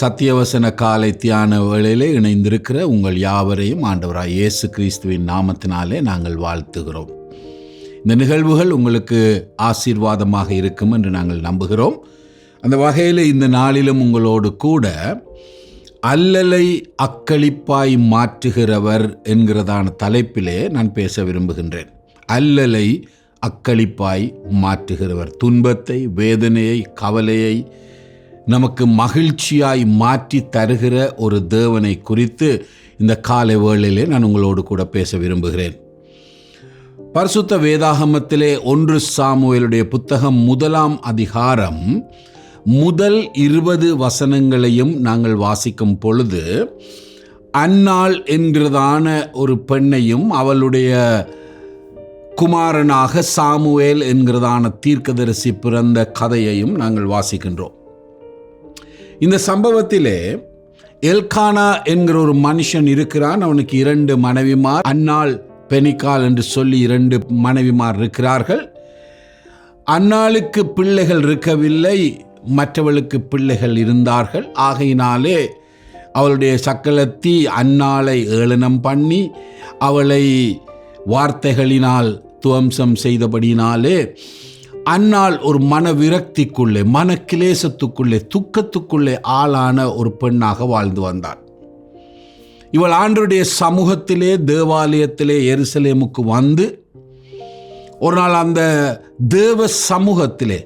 சத்தியவசன காலை தியான வேளையிலே இணைந்திருக்கிற உங்கள் யாவரையும் ஆண்டவராக இயேசு கிறிஸ்துவின் நாமத்தினாலே நாங்கள் வாழ்த்துகிறோம். இந்த நிகழ்வுகள் உங்களுக்கு ஆசீர்வாதமாக இருக்கும் என்று நாங்கள் நம்புகிறோம். அந்த வகையில் இந்த நாளிலும் உங்களோடு கூட அல்லலை அக்களிப்பாய் மாற்றுகிறவர் என்கிறதான தலைப்பிலே நான் பேச விரும்புகின்றேன். அல்லலை அக்களிப்பாய் மாற்றுகிறவர். துன்பத்தை வேதனையை கவலையை நமக்கு மகிழ்ச்சியாய் மாற்றி தருகிற ஒரு தேவனை குறித்து இந்த காலை வேளையிலே நான் உங்களோடு கூட பேச விரும்புகிறேன். பரிசுத்த வேதாகமத்திலே ஒன்று சாமுவேலுடைய புத்தகம் முதலாம் அதிகாரம் முதல் இருபது வசனங்களையும் நாங்கள் வாசிக்கும் பொழுது அன்னாள் என்கிறதான ஒரு பெண்ணையும் அவளுடைய குமாரனாக சாமுவேல் என்கிறதான தீர்க்கதரிசி பிறந்த கதையையும் நாங்கள் வாசிக்கின்றோம். இந்த சம்பவத்திலே எல்கானா என்கிற ஒரு மனுஷன் இருக்கிறான். அவனுக்கு இரண்டு மனைவிமார் அன்னாள் பெனிக்கால் என்று சொல்லி இரண்டு மனைவிமார் இருக்கிறார்கள். அன்னாளுக்கு பிள்ளைகள் இருக்கவில்லை மற்றவளுக்கு பிள்ளைகள் இருந்தார்கள். ஆகையினாலே அவளுடைய சக்கலத்தி அன்னாளை ஏளனம் பண்ணி அவளை வார்த்தைகளினால் துவம்சம் செய்தபடினாலே அன்னாள் ஒரு மன விரக்திக்குள்ளே மன கிளேசத்துக்குள்ளே துக்கத்துக்குள்ளே ஆளான ஒரு பெண்ணாக வாழ்ந்து வந்தாள் இவள் ஆண்டருடைய சமூகத்திலே தேவாலயத்திலே எருசலேமுக்கு வந்து ஒரு நாள் அந்த தேவ சமூகத்திலே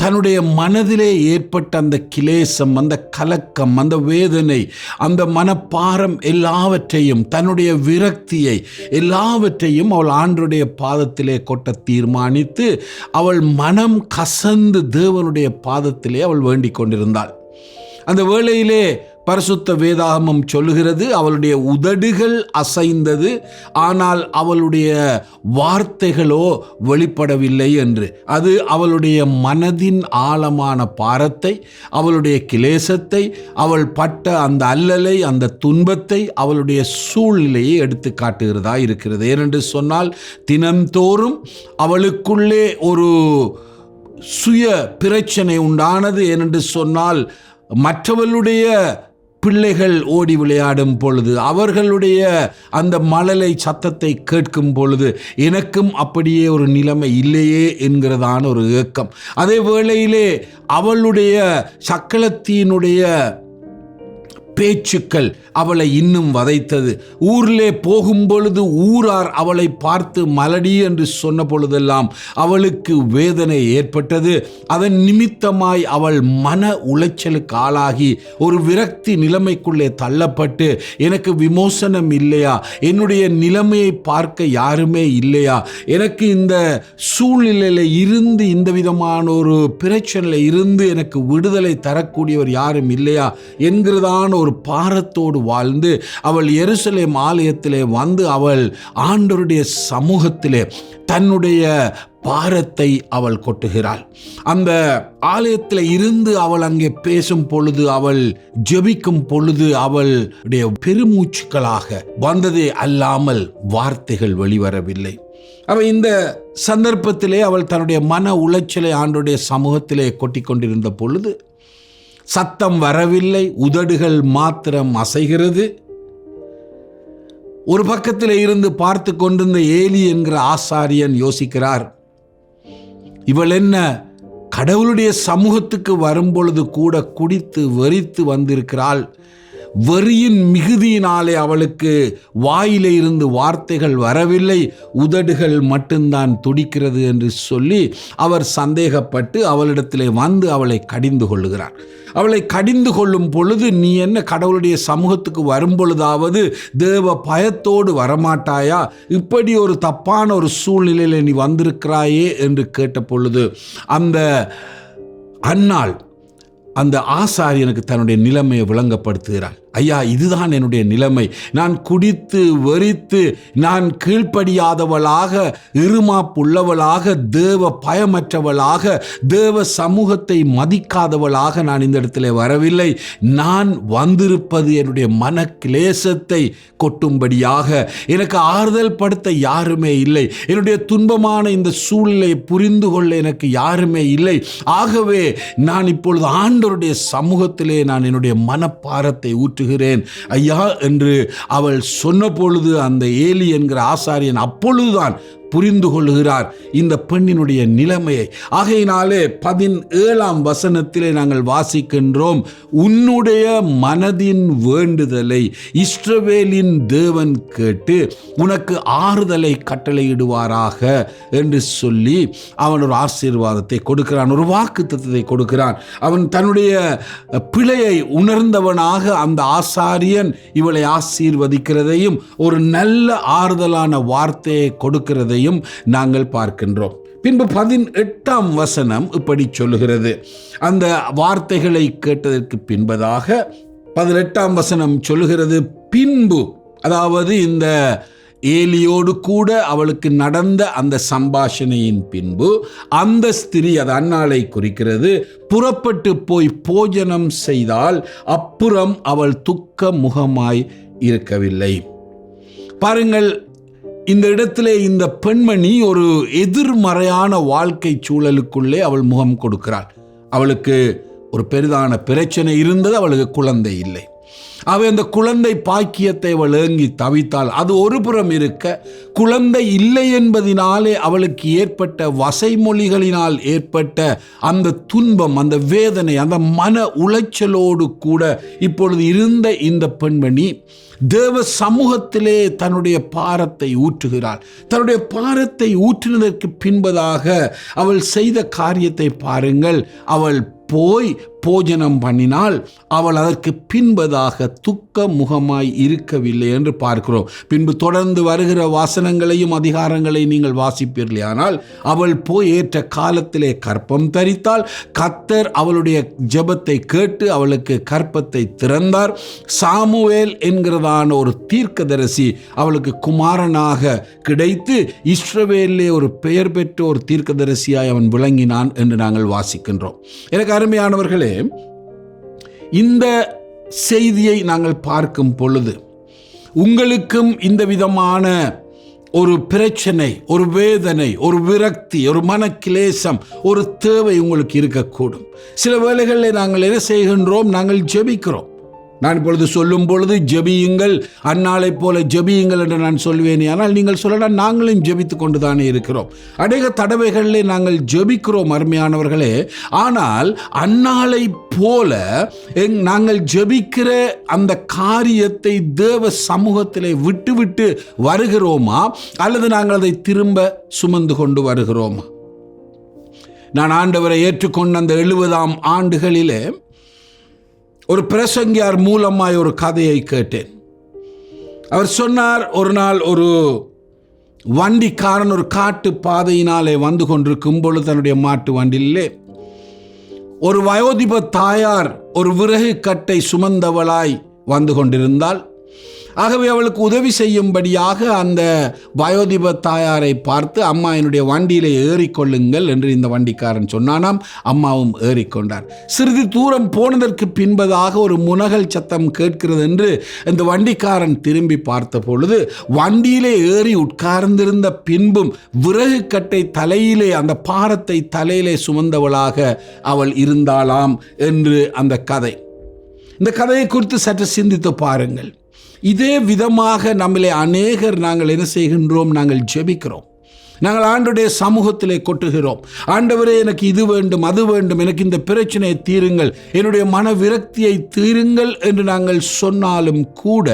தன்னுடைய மனதிலே ஏற்பட்ட அந்த கிளேசம் அந்த கலக்கம் அந்த வேதனை அந்த மனப்பாரம் எல்லாவற்றையும் தன்னுடைய விரக்தியை எல்லாவற்றையும் அவள் ஆண்டுடைய பாதத்திலே கொட்ட தீர்மானித்து அவள் மனம் கசந்து தேவனுடைய பாதத்திலே அவள் வேண்டிக் கொண்டிருந்தாள். அந்த வேளையிலே பரிசுத்த வேதாகமம் சொல்லுகிறது. அவளுடைய உதடுகள் அசைந்தது. ஆனால் அவளுடைய வார்த்தைகளோ வெளிப்படவில்லை என்று. அது அவளுடைய மனதின் ஆழமான பாரத்தை அவளுடைய கிளேசத்தை அவள் பட்ட அந்த அல்லலை அந்த துன்பத்தை அவளுடைய சூழ்நிலையை எடுத்து காட்டுகிறதா இருக்கிறது. ஏனென்று சொன்னால் தினந்தோறும் அவளுக்குள்ளே ஒரு சுய பிரச்சனை உண்டானது. ஏனென்று சொன்னால் மற்றவர்களுடைய பிள்ளைகள் ஓடி விளையாடும் பொழுது அவர்களுடைய அந்த மழலை சத்தத்தை கேட்கும் பொழுது எனக்கும் அப்படியே ஒரு நிலைமை இல்லையே என்கிறதான ஒரு ஏக்கம். அதே வேளையிலே அவளுடைய சக்களத்தினுடைய பேச்சுக்கள் அவளை இன்னும் வதைத்தது. ஊரிலே போகும் பொழுது ஊரார் அவளை பார்த்து மலடி என்று சொன்ன பொழுதெல்லாம் அவளுக்கு வேதனை ஏற்பட்டது. அதன் நிமித்தமாய் அவள் மன உளைச்சலுக்கு ஆளாகி ஒரு விரக்தி நிலைமைக்குள்ளே தள்ளப்பட்டு எனக்கு விமோசனம் இல்லையா? என்னுடைய நிலைமையை பார்க்க யாருமே இல்லையா? எனக்கு இந்த சூழ்நிலையில் இருந்து இந்த விதமான ஒரு பிரச்சனையில் இருந்து எனக்கு விடுதலை தரக்கூடியவர் யாரும் இல்லையா? என்கிறதான ஒரு பாரத்தோடு வாழ்ந்து அவள் எருசலேம் ஆலயத்திலே வந்து அவள் ஆண்டவருடைய சமூகத்திலே தன்னுடைய பாரத்தை அவள் கொட்டுகிறாள். அந்த ஆலயத்தில் இருந்து அவள் அங்கே பேசும் பொழுது அவள் ஜெபிக்கும் பொழுது அவளுடைய பெருமூச்சுக்களாக வந்ததே அல்லாமல் வார்த்தைகள் வெளிவரவில்லை. அவள் இந்த சந்தர்ப்பத்திலே அவள் தன்னுடைய மன உளைச்சலை ஆண்டுடைய சமூகத்திலே கொட்டி கொண்டிருந்த பொழுது சத்தம் வரவில்லை உதடுகள் மாத்திரம் அசைகிறது. ஒரு பக்கத்தில் இருந்து பார்த்து கொண்டிருந்த ஏலி என்கிற ஆசாரியன் யோசிக்கிறார். இவள் என்ன கடவுளுடைய சமூகத்துக்கு வரும்பொழுது கூட குடித்து வெறித்து வந்திருக்கிறாள்? வெறியின் மிகுதியினாலே அவளுக்கு வாயிலே இருந்து வார்த்தைகள் வரவில்லை. உதடுகள் மட்டும்தான் துடிக்கிறது என்று சொல்லி அவர் சந்தேகப்பட்டு அவளிடத்திலே வந்து அவளை கடிந்து கொள்ளுகிறார். அவளை கடிந்து கொள்ளும் பொழுது நீ என்ன கடவுளுடைய சமூகத்துக்கு வரும் பொழுதாவது தேவ பயத்தோடு வரமாட்டாயா? இப்படி ஒரு தப்பான ஒரு சூழ்நிலையில் நீ வந்திருக்கிறாயே? என்று கேட்ட பொழுது அந்த அன்னாள் அந்த ஆசாரியனுக்கு தன்னுடைய நிலைமையை விளங்கப்படுத்துகிறாள். ஐயா இதுதான் என்னுடைய நிலைமை. நான் குடித்து வெறித்து நான் கீழ்ப்படியாதவளாக இருமாப்புள்ளவளாக தேவ பயமற்றவளாக தேவ சமூகத்தை மதிக்காதவளாக நான் இந்த இடத்துல வரவில்லை. நான் வந்திருப்பது என்னுடைய மன கிளேசத்தை கொட்டும்படியாக. எனக்கு ஆறுதல் படுத்த யாருமே இல்லை. என்னுடைய துன்பமான இந்த சூழ்நிலையை புரிந்து கொள்ள எனக்கு யாருமே இல்லை. ஆகவே நான் இப்பொழுது ஆண்டவருடைய சமூகத்திலே நான் என்னுடைய மனப்பாரத்தை ஊற்றுகிறேன் ஐயா என்று அவள் சொன்ன பொழுது அந்த ஏலி என்கிற ஆசாரியன் அப்பொழுதுதான் புரிந்து கொள்கிறார் இந்த பெண்ணினுடைய நிலைமையை. ஆகையினாலே பதினேழாம் வசனத்திலே நாங்கள் வாசிக்கின்றோம். உன்னுடைய மனதின் வேண்டுதலை இஸ்ரவேலின் தேவன் கேட்டு உனக்கு ஆறுதலை கட்டளையிடுவாராக என்று சொல்லி அவன் ஒரு ஆசீர்வாதத்தை கொடுக்கிறான் ஒரு வாக்கு தத்துவத்தை கொடுக்கிறான். அவன் தன்னுடைய பிழையை உணர்ந்தவனாக அந்த ஆசாரியன் இவளை ஆசீர்வதிக்கிறதையும் ஒரு நல்ல ஆறுதலான வார்த்தையை கொடுக்கிறதையும் நாங்கள் பார்க்கின்றோம். பின்பு பதினெட்டாம் வசனம் இப்படி சொல்லுகிறது. அந்த வார்த்தைகளை கேட்டதற்கு பின்பதாக பதினெட்டாம் வசனம் சொல்லுகிறது. பின்பு அதாவது இந்த ஏலியோடு கூட அவளுக்கு நடந்த அந்த சம்பாஷணையின் பின்பு அந்த ஸ்திரீ அது அன்னாளை குறிக்கிறது. புறப்பட்டு போய் போஜனம் செய்தால் அப்புறம் அவள் துக்க முகமாய் இருக்கவில்லை. பாருங்கள் இந்த இடத்திலே இந்த பெண்மணி ஒரு எதிர்மறையான வாழ்க்கை சூழலுக்குள்ளே அவள் முகம் கொடுக்கிறாள். அவளுக்கு ஒரு பெரிதான பிரச்சனை இருந்தது அவளுக்கு குழந்தை இல்லை. அவை அந்த குழந்தை பாக்கியத்தை அவள் ஏங்கி தவித்தாள். அது ஒரு புறம் இருக்க குழந்தை இல்லை என்பதினாலே அவளுக்கு ஏற்பட்ட வசைமொழிகளினால் ஏற்பட்ட அந்த துன்பம் அந்த வேதனை அந்த மன உளைச்சலோடு கூட இப்பொழுது இருந்த இந்த பெண்மணி தேவ சமூகத்திலே தன்னுடைய பாரத்தை ஊற்றுகிறாள். தன்னுடைய பாரத்தை ஊற்றினதற்கு பின்பதாக அவள் செய்த காரியத்தை பாருங்கள். அவள் போய் போஜனம் பண்ணினால் அவள் அதற்கு பின்பதாக துக்க முகமாய் இருக்கவில்லை என்று பார்க்கிறோம். பின்பு தொடர்ந்து வருகிற வாசனங்களையும் அதிகாரங்களை நீங்கள் வாசிப்பீர்களே. ஆனால் அவள் போய் ஏற்ற காலத்திலே கற்பம் தரித்தால் கத்தர் அவளுடைய ஜெபத்தை கேட்டு அவளுக்கு கற்பத்தை திறந்தார். சாமுவேல் என்கிறதான ஒரு தீர்க்கதரிசி அவளுக்கு குமாரனாக கிடைத்து இஸ்ரவேலே ஒரு பெயர் பெற்ற ஒரு தீர்க்கதரிசியாய் அவன் விளங்கினான் என்று நாங்கள் வாசிக்கின்றோம். எனக்கு அருமையானவர்களே இந்த செய்தியை நாங்கள் பார்க்கும் பொழுது உங்களுக்கும் இந்த விதமான ஒரு பிரச்சனை ஒரு வேதனை ஒரு விரக்தி ஒரு மனக்கிலேசம் ஒரு தேவை உங்களுக்கு இருக்கக்கூடும். சில வேளைகளில் நாங்கள் என்ன செய்கின்றோம்? நாங்கள் ஜெபிக்கிறோம். நான் இப்பொழுது சொல்லும் பொழுது ஜெபியுங்கள். அந்நாளைப் போல ஜெபியுங்கள் என்று நான் சொல்வேனே. ஆனால் நீங்கள் சொல்லலாம் நாங்களும் ஜெபித்து கொண்டு தானே இருக்கிறோம். அநேக தடவைகளிலே நாங்கள் ஜெபிக்கிறோம் அருமையானவர்களே. ஆனால் அந்நாளை போல எங் நாங்கள் ஜெபிக்கிற அந்த காரியத்தை தேவ சமூகத்திலே விட்டுவிட்டு வருகிறோமா? அல்லது நாங்கள் அதை திரும்ப சுமந்து கொண்டு வருகிறோமா? நான் ஆண்டவரை ஏற்றுக்கொண்ட அந்த எழுபதாம் ஆண்டுகளிலே ஒரு பிரசங்கியார் மூலமாய் ஒரு கதையை கேட்டேன். அவர் சொன்னார் ஒரு நாள் ஒரு வண்டிக்காரன் ஒரு காட்டு பாதையினாலே வந்து கொண்டிருக்கும் பொழுது தன்னுடைய மாட்டு வண்டியிலே ஒரு வயோதிப தாயார் ஒரு விறகு கட்டை சுமந்தவளாய் வந்து கொண்டிருந்தால் ஆகவே அவளுக்கு உதவி செய்யும்படியாக அந்த வயோதிப தாயாரை பார்த்து அம்மா என்னுடைய வண்டியில் ஏறிக்கொள்ளுங்கள் என்று இந்த வண்டிக்காரன் சொன்னானாம். அம்மாவும் ஏறிக்கொண்டார். சிறிது தூரம் போனதற்கு பின்பதாக ஒரு முனகல் சத்தம் கேட்கிறது என்று இந்த வண்டிக்காரன் திரும்பி பார்த்த பொழுது வண்டியிலே ஏறி உட்கார்ந்திருந்த பின்பும் விறகு கட்டை தலையிலே அந்த பாரத்தை தலையிலே சுமந்தவளாக அவள் இருந்தாளாம் என்று அந்த கதை. இந்த கதையை குறித்து சற்று சிந்தித்து பாருங்கள். இதே விதமாக நம்மளை அநேகர் நாங்கள் என்ன செய்கின்றோம்? நாங்கள் ஜெபிக்கிறோம். நாங்கள் ஆண்டுடைய சமூகத்திலே கொட்டுகிறோம். ஆண்டவரே எனக்கு இது வேண்டும் அது வேண்டும் எனக்கு இந்த பிரச்சனையை தீருங்கள். என்னுடைய மன விரக்தியை தீருங்கள் என்று நாங்கள் சொன்னாலும் கூட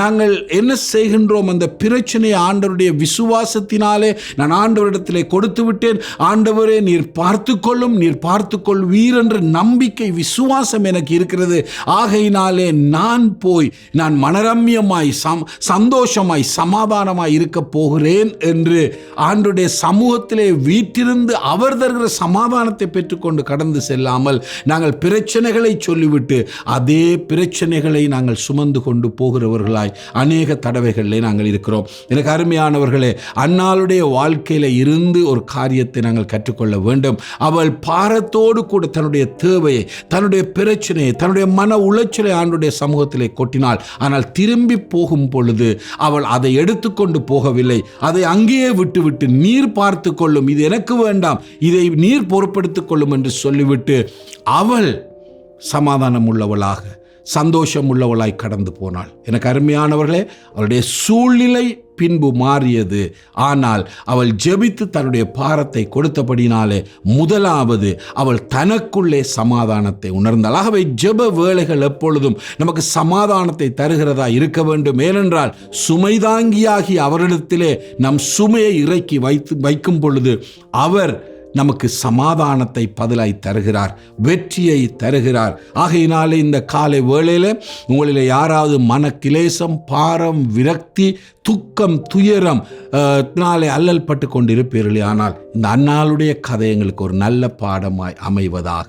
நாங்கள் என்ன செய்கின்றோம்? அந்த பிரச்சனையை ஆண்டவருடைய விசுவாசத்தினாலே நான் ஆண்டவரிடத்திலே கொடுத்து விட்டேன். ஆண்டவரே நீர் பார்த்து கொள்ளும் நீர் பார்த்து கொள்வீர் என்ற நம்பிக்கை விசுவாசம் எனக்கு இருக்கிறது. ஆகையினாலே நான் போய் நான் மனரம்யமாய் சம் சந்தோஷமாய் சமாதானமாய் இருக்க போகிறேன் என்று ஆண்டுடைய சமூகத்திலே வீட்டிருந்து அவர் தருகிற சமாதானத்தை பெற்றுக்கொண்டு கடந்து செல்லாமல் நாங்கள் பிரச்சனைகளை சொல்லிவிட்டு அதே பிரச்சனைகளை நாங்கள் சுமந்து கொண்டு போகிறவர்களாய் அநேக தடவைகளிலே நாங்கள் இருக்கிறோம். எனக்கு அருமையானவர்களே அன்னாளுடைய வாழ்க்கையில் இருந்து ஒரு காரியத்தை நாங்கள் கற்றுக்கொள்ள வேண்டும். அவள் பாரத்தோடு கூட தன்னுடைய தேவையை தன்னுடைய பிரச்சனையை தன்னுடைய மன உளைச்சலை ஆண்டுடைய சமூகத்திலே கொட்டினாள். ஆனால் திரும்பி போகும் பொழுது அவள் அதை எடுத்துக்கொண்டு போகவில்லை. அதை அங்கேயே விட்டுவிட்டு நீர் பார்த்து கொள்ளும். இது எனக்கு வேண்டாம். இதை நீர் பொறுப்படுத்திக் கொள்ளும் என்று சொல்லிவிட்டு அவள் சமாதானம் உள்ளவளாக சந்தோஷம் உள்ளவளாய் கடந்து போனாள். எனக்கு அருமையானவர்களே அவளுடைய சூழ்நிலை பின்பு மாறியது. ஆனால் அவள் ஜெபித்து தன்னுடைய பாரத்தை கொடுத்தபடினாலே முதலாவது அவள் தனக்குள்ளே சமாதானத்தை உணர்ந்தாள். ஆகவே ஜெப வேலைகள் எப்பொழுதும் நமக்கு சமாதானத்தை தருகிறதா இருக்க வேண்டும். ஏனென்றால் சுமைதாங்கியாகி அவரிடத்திலே நம் சுமையை இறக்கி வைத்து வைக்கும் பொழுது அவர் நமக்கு சமாதானத்தை பதிலாய் தருகிறார் வெற்றியை தருகிறார். ஆகையினாலே இந்த காலை வேளையில் உங்களில் யாராவது மன கிளேசம் பாரம் விரக்தி துக்கம் துயரம் நாளை அல்லல் பட்டு கொண்டிருப்பீர்களே ஆனால் இந்த அன்னாளுடைய கதை எங்களுக்கு ஒரு நல்ல பாடமாய் அமைவதாக.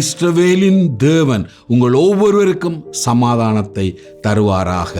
இஸ்ரவேலின் தேவன் உங்கள் ஒவ்வொருவருக்கும் சமாதானத்தை தருவாராக.